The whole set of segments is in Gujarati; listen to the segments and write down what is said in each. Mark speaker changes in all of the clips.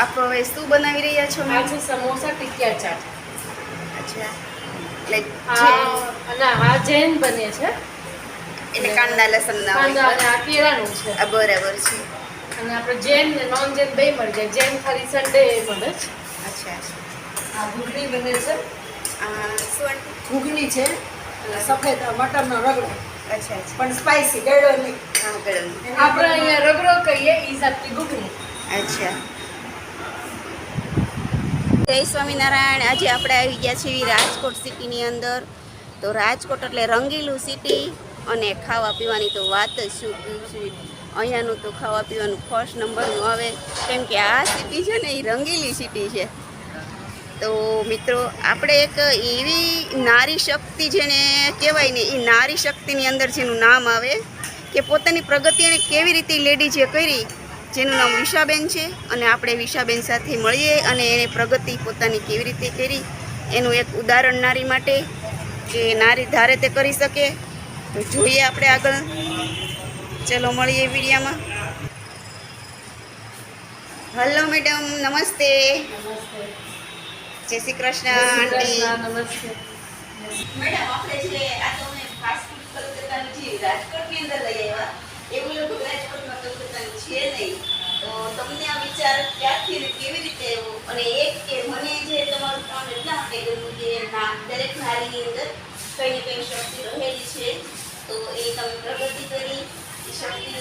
Speaker 1: આપ હવે શું બનાવી રહ્યા છો
Speaker 2: આ
Speaker 1: મેમ
Speaker 2: છે સમોસા ટિકિયા ચાટ.
Speaker 1: અચ્છા. એટલે
Speaker 2: હા આ જૈન બને છે.
Speaker 1: એટલે કાંદા લસણ ના
Speaker 2: કાંદા
Speaker 1: હોય
Speaker 2: અને આ કેળાનું છે.
Speaker 1: આ બરાબર છે.
Speaker 2: અને આપણે જૈન ને નોન જૈન બે મળી જાય. જૈન ખાલી સન્ડે મળે છે.
Speaker 1: અચ્છા
Speaker 3: આ ઘૂઘરી બને છે.
Speaker 1: આ શું?
Speaker 3: ઘૂઘરી છે. સફેદ મટરનો રગડો.
Speaker 1: અચ્છા
Speaker 3: પણ સ્પાઈસી ગળો નહીં.
Speaker 1: હા
Speaker 2: આપણે અહીંયા રગડો કહીએ એ જાતની ઘૂઘરી
Speaker 1: અચ્છા. જય સ્વામિનારાયણ. આજે આપણે આવી ગયા છીએ રાજકોટ સિટીની અંદર. તો રાજકોટ એટલે રંગીલું સિટી અને ખાવા પીવાની તો વાત જ શું અહીંયાનું તો ખાવા પીવાનું ફર્સ્ટ નંબરનું આવે. કેમ કે આ સિટી છે ને, એ રંગીલી સિટી છે. તો મિત્રો, આપણે એક એવી નારી શક્તિ જેને કહેવાય ને, એ નારી શક્તિની અંદર જેનું નામ આવે, કે પોતાની પ્રગતિ એને કેવી રીતે લેડીઝે કરી જેનું નામ વિશાબેન છે અને આપણે વિશાબેન સાથે મળીએ અને એને પ્રગતિ પોતાની કેવી રીતે કરી એનું એક ઉદાહરણ નારી માટે કે નારી ધારે તે કરી શકે. તો જોઈએ આપણે આગળ. ચલો મળીએ વિડીયામાં. હલો મેડમ નમસ્તે. જય શ્રી કૃષ્ણ આંટી. મેડમ આપણે છે આ તો અમે ફાસ્ટ ફૂડ કલકત્તાનું જે રાજકોટની અંદર લઈ આવ્યા. એવું કલકત્તાનું છે નહીં. તો તમને આ વિચાર ક્યાંથી ને કેવી રીતે આવ્યો? અને એક કે મને જે તમારું કામ એટલા માટે ગમ્યું કે ના દરેક નારીની અંદર કંઈ ને કંઈ શક્તિ રહેલી છે. તો એ તમે પ્રગતિ કરી. એ શક્તિ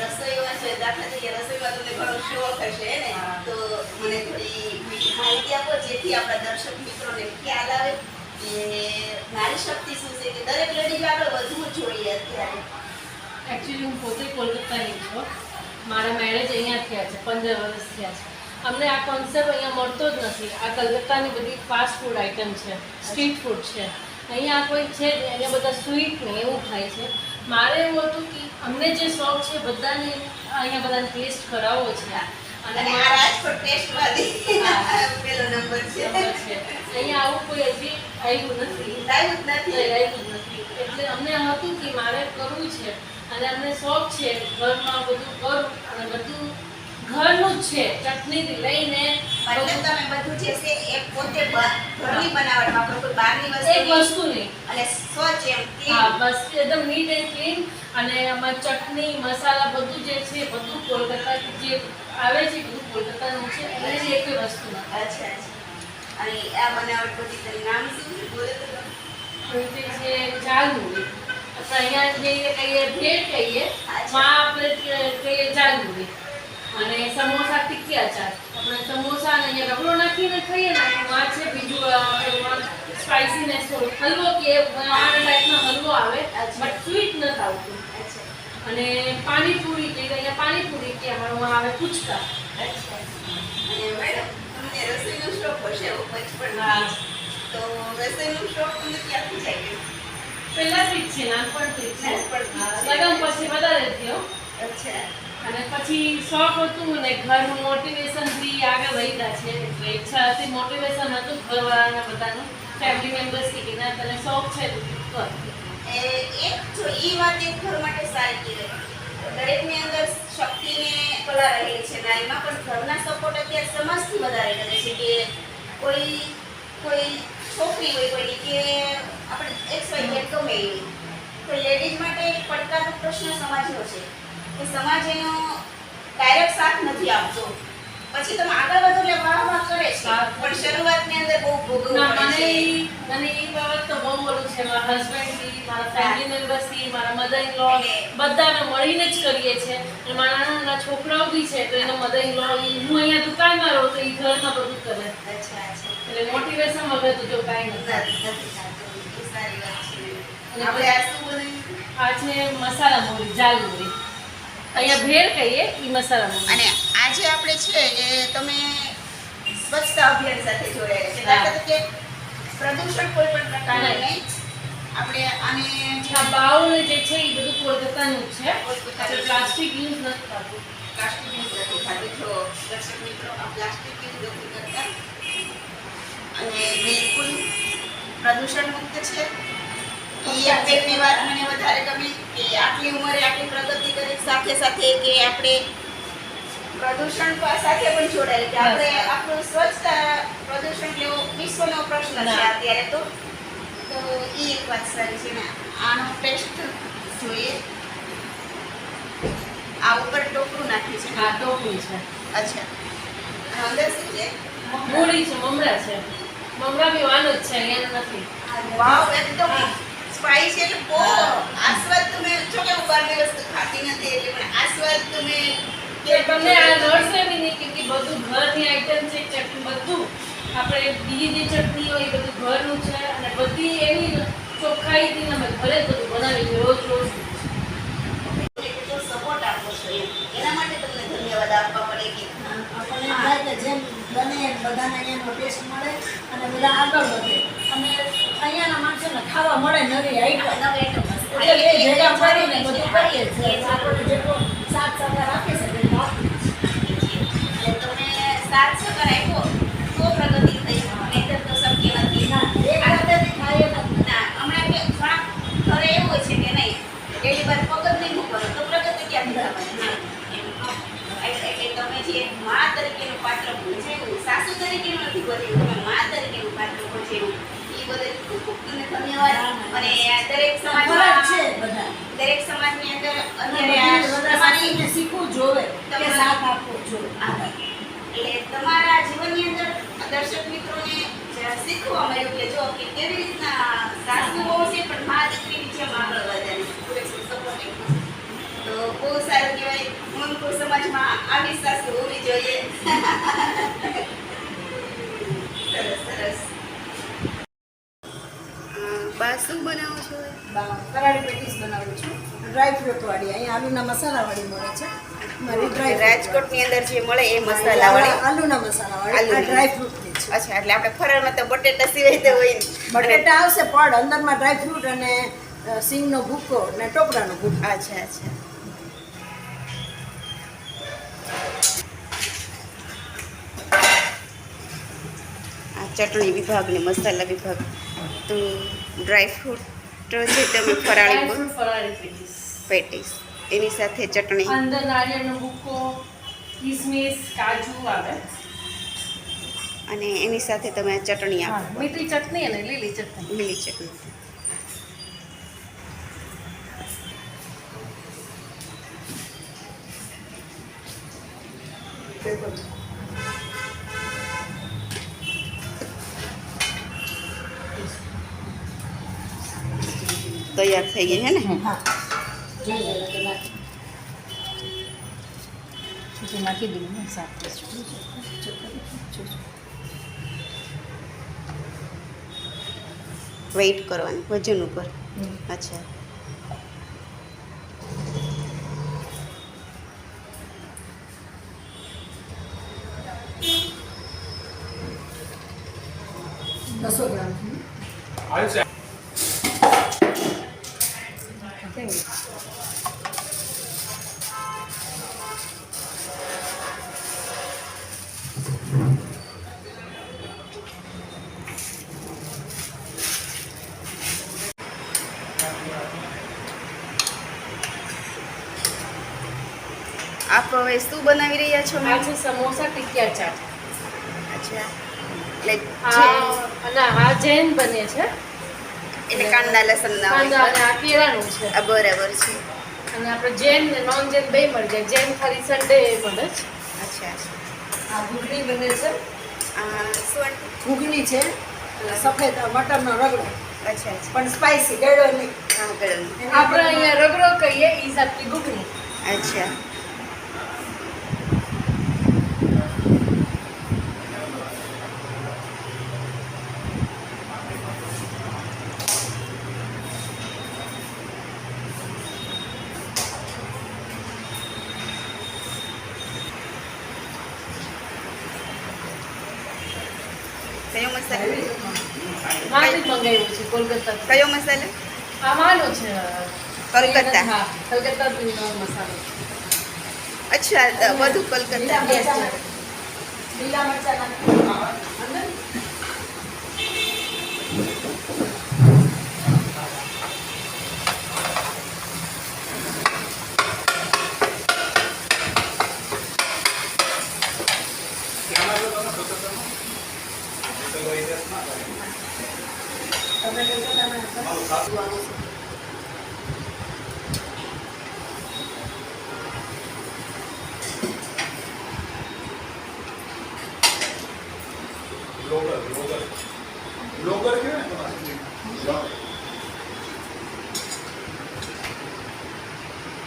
Speaker 1: રસોઈમાં છે દાખલા તરીકે રસોઈમાં તમને ઘણો શોખ હશે ને? તો મને થોડી માહિતી આપો જેથી આપણા દર્શક મિત્રોને ખ્યાલ આવે કે નારી શક્તિ શું છે કે દરેક લેડીઝ આગળ વધવું જોઈએ અત્યારે.
Speaker 2: એકચ્યુઅલી હું પોતે કોલકાતાની છું. મારા મેરેજ અહીંયા થયા છે પંદર વર્ષ થયા છે. અમને આ કોન્સેપ્ટ અહીંયા મળતો જ નથી. આ કલકત્તાની બધી ફાસ્ટ ફૂડ આઇટમ છે સ્ટ્રીટ ફૂડ છે. અહીંયા કોઈ છે જ અહીંયા બધા સ્વીટ ને એવું ખાય છે. મારે એવું હતું કે અમને જે શોખ છે બધાને અહીંયા બધાને ટેસ્ટ કરાવવો છે.
Speaker 1: અને
Speaker 2: મારા
Speaker 1: ટેસ્ટ છે.
Speaker 2: અહીંયા આવું કોઈ હજી આવ્યું નથી.
Speaker 1: આવ્યું નથી.
Speaker 2: એટલે અમને હતું કે મારે કરવું છે. અને અમને શોખ છે ઘરમાં બધું કરું અને બધું ઘરનું જ છે ચટણીથી લઈને
Speaker 1: મતલબ તમે બધું જે છે એ પોતે ઘરની બનાવટમાં આપણે કોઈ બહારની વસ્તુ નહીં.
Speaker 2: વસ્તુ નહીં.
Speaker 1: અને સ્વચ્છ એમ
Speaker 2: હા બસ એકદમ નીટ એન્ડ ક્લીન અને આમાં ચટણી મસાલા બધું જે છે બધું કોલકાતાથી જે આવે છે બધું કોલકાતાનું છે જ એક વસ્તુ.
Speaker 1: અચ્છા અચ્છા. અને આ બનાવટ બધી તેનું નામ શું બોલો તો
Speaker 2: છે અહીંયા જે કહીએ ભેટ કહીએ. માં આપણે કહીએ જાલમુરી અને સમોસા ટિક્કી અચાર. આપણે સમોસા અને અહીંયા રગડો નાખીને ખાઈએ ને એમાં છે બીજું સ્પાઇસીનેસ થોડું હલવો કે આ ટાઈપનો હલવો આવે બટ સ્વીટ નથી આવતું. અને પાણીપુરી કે અહીંયા પાણીપુરી કે અમારું આવે
Speaker 1: પૂછતા અને મેડમ તમને રસોઈનો શોખ હશે એવું
Speaker 2: હા.
Speaker 1: તો રસોઈનો શોખ તમને ક્યાંથી જાગ્યો
Speaker 2: પહેલાથી જ છે નાનપણથી જ છે. લગ્ન પછી વધારે થયો.
Speaker 1: અચ્છા.
Speaker 2: અને પછી શોખ હતું ને ઘરનું મોટિવેશનથી આગળ વધ્યા છે. એટલે ઈચ્છા હતી મોટિવેશન હતું ઘરવાળાના બધાનું ફેમિલી મેમ્બર્સથી કે ના તને શોખ છે તો કર.
Speaker 1: એ એક જો એ વાત એક ઘર માટે સારી કહેવાય દરેકની અંદર શક્તિને કલા રહેલી છે નારીમાં પણ ઘરના સપોર્ટ અત્યારે સમાજથી વધારે કરે છે કે કોઈ કોઈ છોકરી હોય કોઈની કે આપણે એક્સ વાય ઝેડ ગમે એવી તો લેડીઝ માટે એક પડકારનો પ્રશ્ન સમાજનો છે કે સમાજ એનો ડાયરેક્ટ સાથ નથી આપતો. પછી તમે આગળ વધો એટલે વાહ વાહ કરે છે. પણ શરૂઆતની અંદર બહુ ભોગવવું પડે
Speaker 2: મને
Speaker 1: છે.
Speaker 2: મને એ બાબત તો બહુ ઓલું છે. મારા હસબન્ડથી મારા ફેમિલી મેમ્બર્સથી મારા મધર ઇન લો બધાને મળીને જ કરીએ છીએ. અને મારા નાના છોકરાઓ બી છે તો એનો મધર ઇન લો હું અહીંયા દુકાનમાં રહું તો એ ઘરમાં બધું કરે.
Speaker 1: અચ્છા અચ્છા.
Speaker 2: એટલે મોટિવેશન વગર તો જો કાંઈ નથી.
Speaker 1: આપણે આ શું બનાવ્યું?
Speaker 2: આ છે મસાલા મૂરી જાલ મૂરી અહીંયા ભેળ કહીએ એ મસાલા મૂરી
Speaker 1: અને આજે આપણે છે એ તમે સ્વચ્છતા અભિયાન સાથે જોડાયા છે.
Speaker 2: હા.
Speaker 1: દાખલા પ્રદૂષણ કોઈ પણ પ્રકારનું નહીં. આપણે આને
Speaker 2: આ બાઉલ જે છે એ બધું કોલકાતાનું છે. પ્લાસ્ટિક યુઝ નથી થતું.
Speaker 1: પ્લાસ્ટિક યુઝ નથી થતું. જો દર્શક મિત્રો આ પ્લાસ્ટિક યુઝ નથી કરતા અને બિલકુલ પ્રદૂષણ મુક્ત છે એ મને વધારે ગમી કે આટલી ઉંમરે આટલી પ્રગતિ કરી સાથે સાથે કે આપણે પ્રદૂષણ સાથે પણ જોડાયેલ કે આપણે આપણું સ્વચ્છતા પ્રદૂષણ જેવો વિશ્વનો પ્રશ્ન છે અત્યારે તો. તો એ એક વાત સારી છે ને. આનો ટેસ્ટ જોઈએ. આ ઉપર ટોપરું નાખ્યું છે.
Speaker 2: હા ટોપી છે.
Speaker 1: અચ્છા. અંદર શું છે?
Speaker 2: મૂળી છે મમરા છે. મમરા બી વાનું જ છે અહીંયા નથી.
Speaker 1: વાવ એકદમ સ્પાઈસી એટલે બહુ આસ્વાદ તમે છો કે હું બહારની વસ્તુ ખાતી નથી એટલે પણ આસ્વાદ તમે
Speaker 2: કે તમને આ નડશે બી નહીં કે બધું ઘરની આઈટમ છે ચટણી બધું. આપણે બીજી જે ચટણી હોય એ બધું ઘરનું છે અને બધી એવી ચોખ્ખાઈથી અમે ઘરે બધું બનાવી રોજ રોજ
Speaker 1: એટલો સપોર્ટ આપો છો એમ એના માટે તમને ધન્યવાદ આપવા પડે કે
Speaker 3: આપણને એમ થાય કે જેમ બને એમ બધાને અહીંયાનો ટેસ્ટ મળે અને બધા આગળ વધે. અને અહીંયાના માણસોને ખાવા મળે નવી આઈટમ
Speaker 1: નવી મસ્ત.
Speaker 3: એટલે બે ભેગા મળીને બધું કરીએ છીએ. આપણને જેટલો સાથ સહકાર આપી શકે
Speaker 1: તો તમે સાથ સહકાર આપ્યો તરીકેનું તમે મા તરીકેનું પાત્ર ભજવ્યું એ બદલ ખૂબ ખૂબ તમને ધન્યવાદ. અને દરેક સમાજમાં
Speaker 3: છે બધા.
Speaker 1: દરેક સમાજની અંદર અત્યારે આ
Speaker 3: બધા
Speaker 1: તમારી
Speaker 3: સાથીને શીખવું જોવે. કે સાથ આપવો જોવે.
Speaker 1: એટલે તમારા જીવનની અંદર દર્શક મિત્રોને શીખવા મળ્યું કે જો કે કેવી રીતના સાસુ બહુ છે પણ મા દીકરીની જેમ આગળ વધારે તો બહુ સારું કહેવાય. મનપુર સમાજમાં આવી સાસુ હોવી જોઈએ. શું બનાવો છો?
Speaker 3: કરાળી પેટીસ બનાવું છું. ડ્રાય ફ્રૂટ વાળી અહીંયા આલુના મસાલા વાળી મળે છે. મારી ડ્રાય
Speaker 1: રાજકોટની અંદર જે મળે એ મસાલા વાળી
Speaker 3: આલુના મસાલા વાળી આ ડ્રાય ફ્રૂટની છે.
Speaker 1: અચ્છા એટલે આપણે ફરાળમાં તો બટેટા સિવાય તો હોય
Speaker 3: બટેટા આવશે પણ અંદરમાં ડ્રાય ફ્રૂટ અને સિંગનો ભૂકો અને ટોપરાનો ભૂકો.
Speaker 1: અચ્છા અચ્છા. આ ચટણી વિભાગ ને મસાલા વિભાગ. તો ડ્રાય ફ્રૂટ છે તમે ફરાળી
Speaker 2: પેટીસ.
Speaker 1: એની સાથે ચટણી.
Speaker 2: અંદર નારિયેળનો ભૂકો કિસમિસ કાજુ આવે.
Speaker 1: અને એની સાથે તમે ચટણી આપો.
Speaker 2: મીઠી ચટણી અને લીલી ચટણી.
Speaker 1: લીલી ચટણી. તૈયાર થઈ ગઈ હે ને?
Speaker 3: નાખી.
Speaker 2: સાથે
Speaker 1: વેઇટ કરવાનું વજન ઉપર. અચ્છા
Speaker 3: બસો ગ્રામ
Speaker 1: આપ હવે શું બનાવી રહ્યા છો
Speaker 2: આજે સમોસા ટિકિયા ચાટ.
Speaker 1: અચ્છા. એટલે હા
Speaker 2: અને આ જૈન બને છે.
Speaker 1: એટલે કાંદા લસણ
Speaker 2: કાંદા અને આ કેળાનું છે.
Speaker 1: આ બરાબર છે.
Speaker 2: અને આપણે જૈન ને નોન જૈન બે મળી જાય. જૈન ખાલી સન્ડે મળે છે.
Speaker 1: અચ્છા
Speaker 3: આ ઘૂઘણી બને છે.
Speaker 1: આ શું
Speaker 3: ઘૂઘણી છે. સફેદ મટરનો રગડો.
Speaker 1: અચ્છા
Speaker 3: પણ સ્પાઈસી ગળો નહીં.
Speaker 2: આપણે અહીંયા રગડો કહીએ એ હિસાબથી ઘૂઘણી
Speaker 1: અચ્છા.
Speaker 2: મંગાવ્યું છે કોલકાતા
Speaker 1: કયો મસાલો?
Speaker 2: આવાનો છે.
Speaker 1: કલકત્તા
Speaker 2: હા કલકત્તા મસાલો.
Speaker 1: અચ્છા વધુ કલકત્તા
Speaker 3: લીલા મરચા Gracias. તમે
Speaker 4: બ્લોગર બ્લોગર બ્લોગર તમારે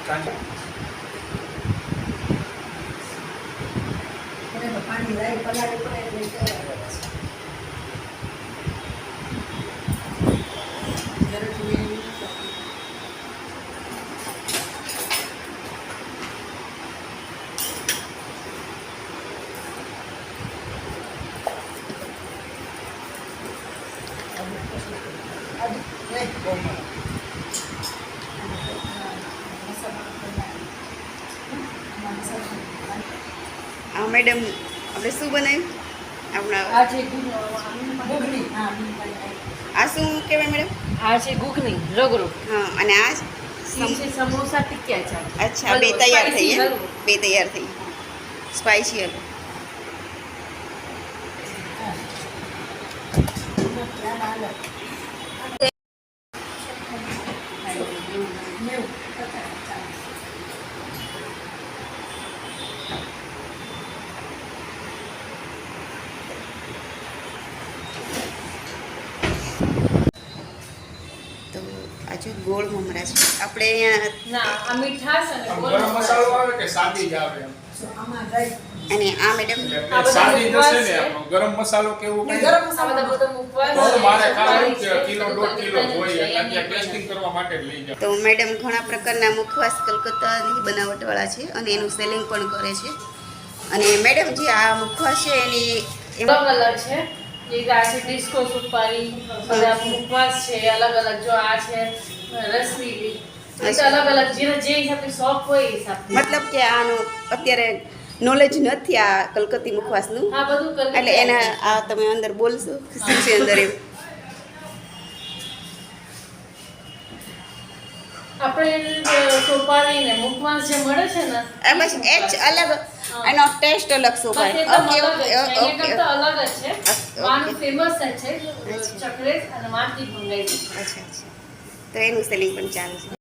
Speaker 4: કાંઈ
Speaker 3: પાણી લાઈ પલાળી પડે એટલે કેવા કરે છે. જરૂરથી મેં એવું નથી કર્યું.
Speaker 1: આ મેડમ આપણે શું બનાવ્યું? આપણા
Speaker 2: આ
Speaker 3: હા
Speaker 1: શું કહેવાય મેડમ?
Speaker 2: આ છે ગુગની રગડો.
Speaker 1: હા અને આ
Speaker 2: સમોસા ટીક્યા છે.
Speaker 1: અચ્છા બે તૈયાર થઈ?
Speaker 2: હલવો.
Speaker 1: બે તૈયાર થઈ. સ્પાઇસી Thank તો આજુ ગોળ મમરા છે. આપણે અહીંયા
Speaker 2: મીઠાશ અને ગોળ
Speaker 4: મસાલો આવે કે સાદી જ આવે એમ?
Speaker 3: આમાં ગઈ
Speaker 1: અને આ મેડમ
Speaker 2: આ
Speaker 4: સાદી જશે ને ગરમ મસાલો કેવું કઈ?
Speaker 3: ગરમ
Speaker 2: મસાલો બધા
Speaker 3: મસાલો
Speaker 2: મૂકવાનો
Speaker 4: તો મારે
Speaker 2: છે,
Speaker 4: કિલો દોઢ કિલો
Speaker 2: છે,
Speaker 4: એટલે ટેસ્ટિંગ કરવા માટે લઈ જાવ
Speaker 1: તો મેડમ ઘણા પ્રકારના મુખવાસ કલકત્તાની બનાવટવાળા છે અને એનું સેલિંગ પણ કરે છે. અને મેડમ જે આ મુખવાસ છે એની
Speaker 2: અલગ છે. એક આ છે ડિસ્કો સુપારી મુખવાસ છે અલગ અલગ જો આ છે તો અલગ અલગ જેને જે હિસાબથી શોખ હોય એ હિસાબથી.
Speaker 1: મતલબ કે આનું અત્યારે નોલેજ નથી આ કલકત્તી મુખવાસનું.
Speaker 2: હા બધું કલકત્તા
Speaker 1: એટલે એના આ તમે અંદર બોલશો શું છે અંદર એવું
Speaker 2: આપણે સોપારી ને મુખવાસ જે મળે છે ને
Speaker 1: બસ એ જ અલગ. એનો ટેસ્ટ અલગ ઓકે
Speaker 2: અલગ જ છે.
Speaker 1: ઓકે
Speaker 2: એના અલગ જ છે.
Speaker 1: ઓકે.
Speaker 2: ફેમસ જ છે. ચોકલેટ અને મંગાવી
Speaker 1: અચ્છા અચ્છા. તો એનું સેલિંગ પણ ચાલુ છે.